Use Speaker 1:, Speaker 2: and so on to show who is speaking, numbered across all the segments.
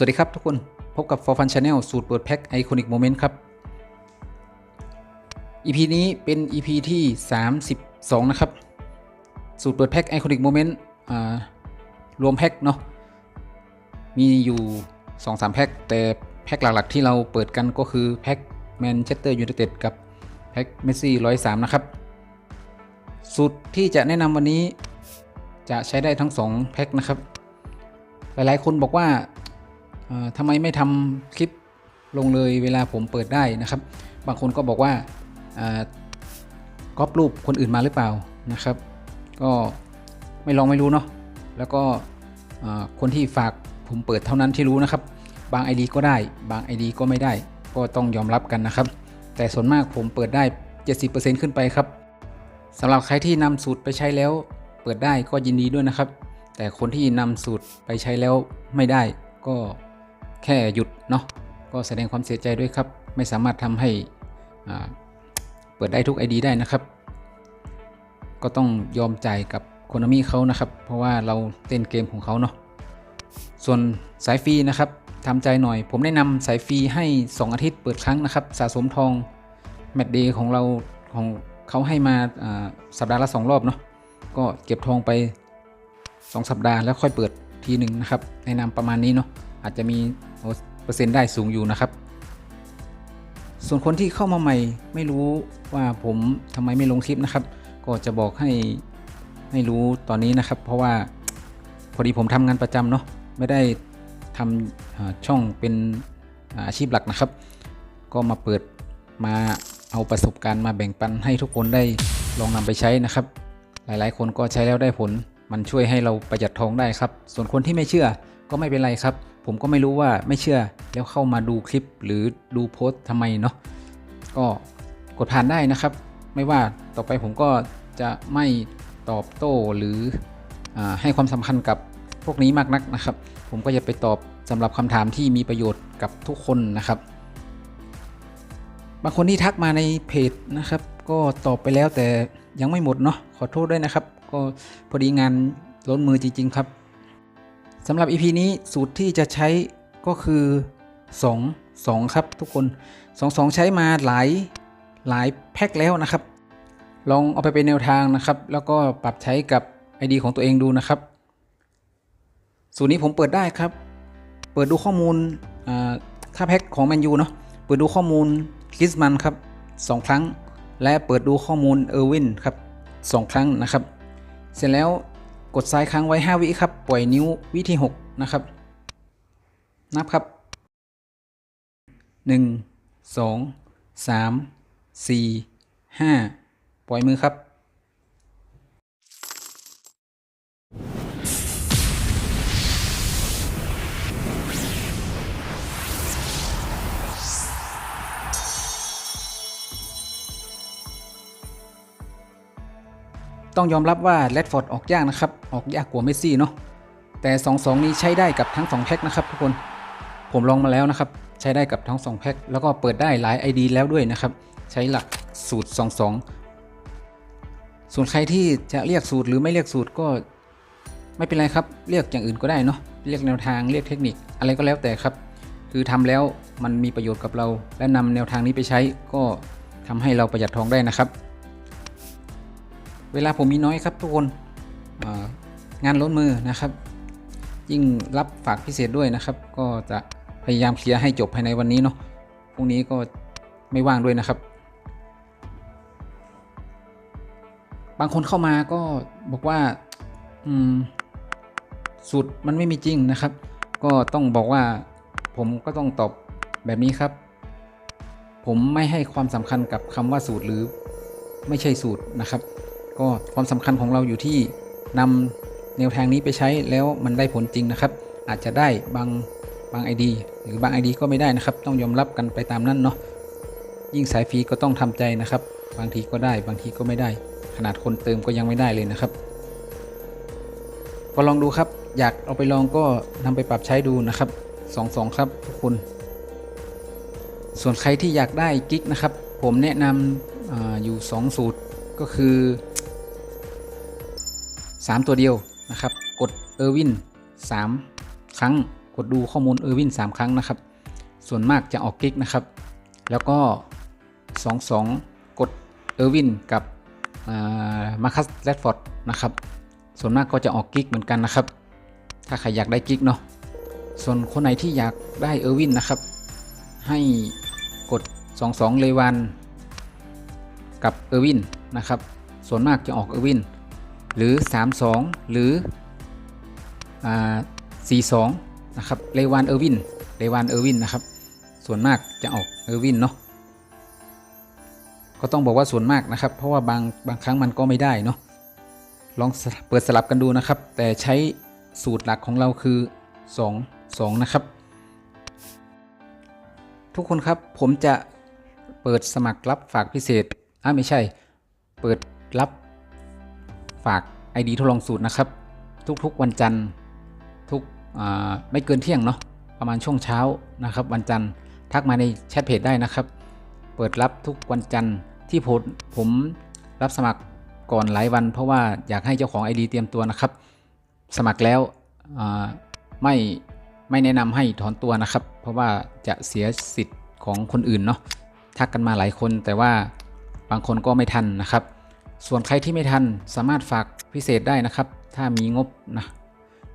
Speaker 1: สวัสดีครับทุกคน พบกับ For Fun Channel สูตรเปิดแพ็ค Iconic Moment ครับ EP นี้เป็น EP ที่ 32 นะครับ สูตรเปิดแพ็ค Iconic Moment อ่ารวมแพ็คเนาะมีอยู่ 2-3 แพ็ค แต่แพ็คหลักๆ ที่เราเปิดกันก็คือ แพ็คแมนเชสเตอร์ยูไนเต็ดกับ แพ็คเมสซี่103 นะครับ สูตรที่จะแนะนำวันนี้จะใช้ได้ทั้ง 2 แพ็คนะครับ หลายๆ คนบอกว่า ทำไมไม่ทำคลิปลงเลยเวลาผมเปิดได้นะครับ บางคนก็บอกว่าก๊อปรูปคนอื่นมาหรือเปล่านะครับ ก็ไม่ลองไม่รู้เนาะแล้วก็คนที่ฝากผมเปิดเท่านั้นที่รู้นะครับ บาง ID ก็ได้ บาง ID ก็ไม่ได้ ก็ต้องยอมรับกันนะครับ แต่ส่วนมากผมเปิดได้ 70%ขึ้นไปครับสำหรับใครที่นำสูตรไปใช้แล้วเปิดได้ก็ยินดีด้วยนะครับ แต่คนที่นำสูตรไปใช้แล้วไม่ได้ก็ แค่หยุดเนาะก็แสดงความเสียใจด้วยครับ ไม่สามารถทำให้เปิดได้ทุก ID ได้นะครับ ก็ต้องยอมใจกับโคนามิเขานะครับ เพราะว่าเราเล่นเกมของเขาเนาะส่วนสายฟรีนะครับทำใจหน่อย ผมแนะนำสายฟรีให้ 2 อาทิตย์เปิดครั้งนะครับ สะสมทองแมตเดย์ของเราของเขาให้มาสัปดาห์ละ 2 รอบเนาะก็เก็บทองไป 2 สัปดาห์แล้วค่อยเปิดทีหนึ่งนะครับแนะนำประมาณนี้เนาะอาจจะมี เปอร์เซ็นต์ได้สูงอยู่นะครับ ส่วนคนที่เข้ามาใหม่ไม่รู้ว่าผมทำไมไม่ลงคลิปนะครับ ก็จะบอกให้ให้รู้ตอนนี้นะครับ เพราะว่าพอดีผมทำงานประจำเนาะไม่ได้ทำอ่าช่องเป็นอาอาชีพหลักนะครับ ก็มาเปิดมาเอาประสบการณ์มาแบ่งปันให้ทุกคนได้ลองนำไปใช้นะครับ หลายๆ คนก็ใช้แล้วได้ผล มันช่วยให้เราประหยัดทองได้ครับ ส่วนคนที่ไม่เชื่อก็ไม่เป็นไรครับผมก็ไม่รู้ว่าไม่เชื่อแล้วเข้ามาดูคลิปหรือดูโพสต์ทำไมเนาะก็กดผ่านได้นะครับ ไม่ว่าต่อไปผมก็จะไม่ตอบโต้หรืออให้ความสำคัญกับพวกนี้มากนักนะครับ ผมก็จะไปตอบสำหรับคำถามที่มีประโยชน์กับทุกคนนะครับบางคนที่ทักมาในเพจนะครับ ก็ตอบไปแล้วแต่ยังไม่หมดเนาะขอโทษด้วยนะครับ ก็พอดีงานล้นมือจริง ๆ ครับ สำหรับ EP นี้สูตรที่จะใช้ก็คือ 2 2 ครับทุกคน 2 2 ใช้มาหลายหลายแพ็คแล้วนะครับ ลองเอาไปเป็นแนวทางนะครับ แล้วก็ปรับใช้กับ ID ของตัวเองดูนะครับ สูตรนี้ผมเปิดได้ครับ เปิดดูข้อมูลอ่าค่าแพ็คของแมนยูเนาะเปิดดูข้อมูลคริสมันครับสองครั้ง และเปิดดูข้อมูลเออร์วินครับสองครั้งนะครับ เสร็จแล้ว กดซ้ายค้างไว้ 5 วิครับ ปล่อยนิ้ววิธี6นะครับ นับครับ 1 2 3 4 5 ปล่อยมือครับ ต้องยอมรับว่าแรดฟอร์ดออกยากนะครับ ออกยากกว่าเมสซี่เนาะแต่2-2 นี้ใช้ได้กับทั้ง 2 แพ็คนะครับทุกคนผมลองมาแล้วนะครับ ใช้ได้กับทั้ง 2 แพ็คแล้วก็เปิดได้หลาย ID แล้วด้วยนะครับ ใช้หลักสูตร 2-2 ส่วนใครที่จะเรียกสูตรหรือไม่เรียกสูตรก็ไม่เป็นไรครับ เรียกอย่างอื่นก็ได้เนาะเรียกแนวทางเรียกเทคนิคอะไรก็แล้วแต่ครับ คือทำแล้วมันมีประโยชน์กับเรา และนำแนวทางนี้ไปใช้ก็ทำให้เราประหยัดทองได้นะครับ เวลาผมมีน้อยครับทุกคนงานล้นมือนะครับ ยิ่งรับฝากพิเศษด้วยนะครับ ก็จะพยายามเคลียร์ให้จบภายในวันนี้เนาะพรุ่งนี้ก็ไม่ว่างด้วยนะครับ บางคนเข้ามาก็บอกว่าอืมสูตรมันไม่มีจริงนะครับ ก็ต้องบอกว่าผมก็ต้องตอบแบบนี้ครับ ผมไม่ให้ความสำคัญกับคำว่าสูตรหรือไม่ใช่สูตรนะครับ ก็ความสำคัญของเราอยู่ที่นำแนวทางนี้ไปใช้แล้วมันได้ผลจริงนะครับ อาจจะได้บางบาง ID หรือบาง ID ก็ไม่ได้นะครับ ต้องยอมรับกันไปตามนั้นเนาะยิ่งสายฟรีก็ต้องทำใจนะครับ บางทีก็ได้บางทีก็ไม่ได้ ขนาดคนเติมก็ยังไม่ได้เลยนะครับ ก็ลองดูครับ อยากเอาไปลองก็นำไปปรับใช้ดูนะครับ2 2ครับทุกคน ส่วนใครที่อยากได้กิ๊กนะครับ ผมแนะนำออยู่ 2 สูตรก็คือ 3 ตัวเดียวนะครับ กดเออร์วิน3ครั้ง กดดูข้อมูลเออร์วิน3ครั้งนะครับ ส่วนมากจะออกกิ๊กนะครับ แล้วก็ 22 กดเออร์วินกับมาคัสแรดฟอร์ดนะครับ ส่วนมากก็จะออกกิ๊กเหมือนกันนะครับ ถ้าใครอยากได้กิ๊กเนาะ ส่วนคนไหนที่อยากได้เออร์วินนะครับ ให้กด 22 เลวัน กับเออร์วินนะครับ ส่วนมากจะออกเออร์วิน หรือ 32 หรืออ่า42 นะครับเลวานเออร์วินเลวานเออร์วินนะครับ ส่วนมากจะออกเออร์วินเนาะก็ต้องบอกว่าส่วนมากนะครับ เพราะว่าบางบางครั้งมันก็ไม่ได้เนาะลองเปิดสลับกันดูนะครับ แต่ใช้สูตรหลักของเราคือ 2 2 นะครับ ทุกคนครับผมจะเปิดสมัครรับฝากพิเศษอ่าไม่ใช่ เปิดรับ ฝาก ID ทดลองสูตรนะครับ ทุกๆวันจันทร์ทุกไม่เกินเที่ยงเนาะประมาณช่วงเช้านะครับ วันจันทร์ทักมาในแชทเพจได้นะครับ เปิดรับทุกวันจันทร์ที่ผมผมรับสมัครก่อนหลายวัน เพราะว่าอยากให้เจ้าของ ID เตรียมตัวนะครับ สมัครแล้วไม่ไม่แนะนำให้ถอนตัวนะครับ เพราะว่าจะเสียสิทธิ์ของคนอื่นเนาะทักกันมาหลายคนแต่ว่าบางคนก็ไม่ทันนะครับ ส่วนใครที่ไม่ทันสามารถฝากพิเศษได้นะครับ ถ้ามีงบนะ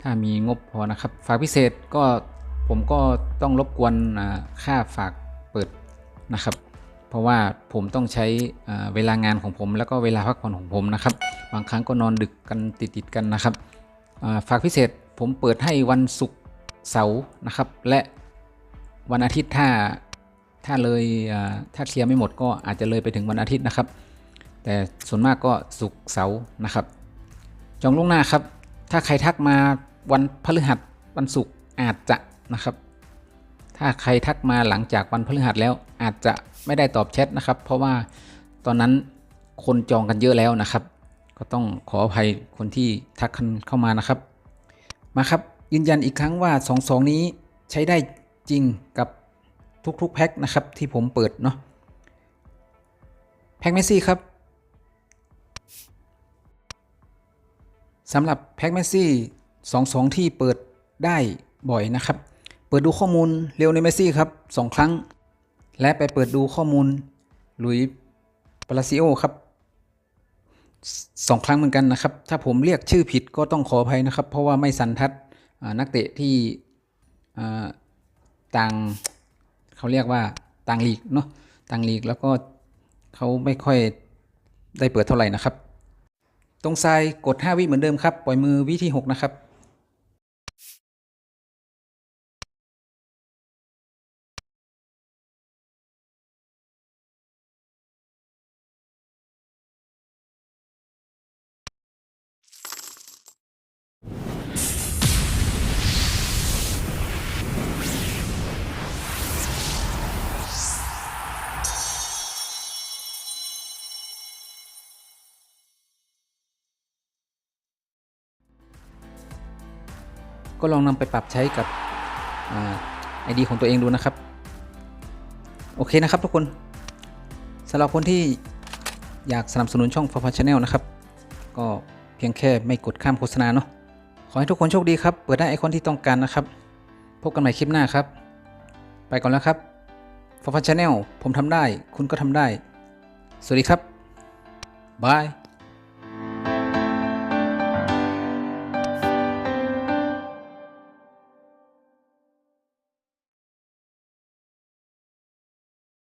Speaker 1: ถ้ามีงบพอนะครับ ฝากพิเศษก็ผมก็ต้องรบกวนค่าฝากเปิดนะครับ เพราะว่าผมต้องใช้เวลางานของผมแล้วก็เวลาพักผ่อนของผมนะครับ บางครั้งก็นอนดึกกันติดๆกันนะครับ ฝากพิเศษผมเปิดให้วันศุกร์เสาร์นะครับ และวันอาทิตย์ถ้าถ้าเลยถ้าเคลียร์ไม่หมดก็อาจจะเลยไปถึงวันอาทิตย์นะครับ แต่ส่วนมากก็ศุกเสาร์นะครับ จองล่วงหน้าครับ ถ้าใครทักมาวันพฤหัสวันศุกร์อาจจะนะครับ ถ้าใครทักมาหลังจากวันพฤหัสแล้วอาจจะไม่ได้ตอบแชทนะครับ เพราะว่าตอนนั้นคนจองกันเยอะแล้วนะครับ ก็ต้องขออภัยคนที่ทักเข้ามานะครับ มาครับยืนยันอีกครั้งว่า 2 2 นี้ใช้ได้จริงกับทุกๆแพ็คนะครับที่ผมเปิดเนาะแพ็คเมสซี่ครับ สำหรับแพ็กแมสซี่ 22 ที่เปิดได้บ่อยนะครับ เปิดดูข้อมูลเร็วในเมสซี่ครับ 2 ครั้ง และไปเปิดดูข้อมูลหลุยปาลาซิโอครับสองครั้งเหมือนกันนะครับ ถ้าผมเรียกชื่อผิดก็ต้องขออภัยนะครับ เพราะว่าไม่สันทัดนักเตะที่ต่างเขาเรียกว่าต่างลีกเนาะต่างลีกแล้วก็เขาไม่ค่อยได้เปิดเท่าไหร่นะครับ ตรงซ้ายกด 5 วิเหมือนเดิมครับ ปล่อยมือวิที่ 6 นะครับ ก็ลองนำไปปรับใช้กับไอดีของตัวเองดูนะครับ โอเคนะครับทุกคนสำหรับคนที่อยากสนับสนุนช่อง f o r f a Channel นะครับ ก็เพียงแค่ไม่กดข้ามโฆษณาเนาะขอให้ทุกคนโชคดีครับ เปิดได้ไอคอนที่ต้องการนะครับ พบกันใหม่คลิปหน้าครับ ไปก่อนแล้วครับ f o r f a Channel ผมทำได้ คุณก็ทำได้ สวัสดีครับบาย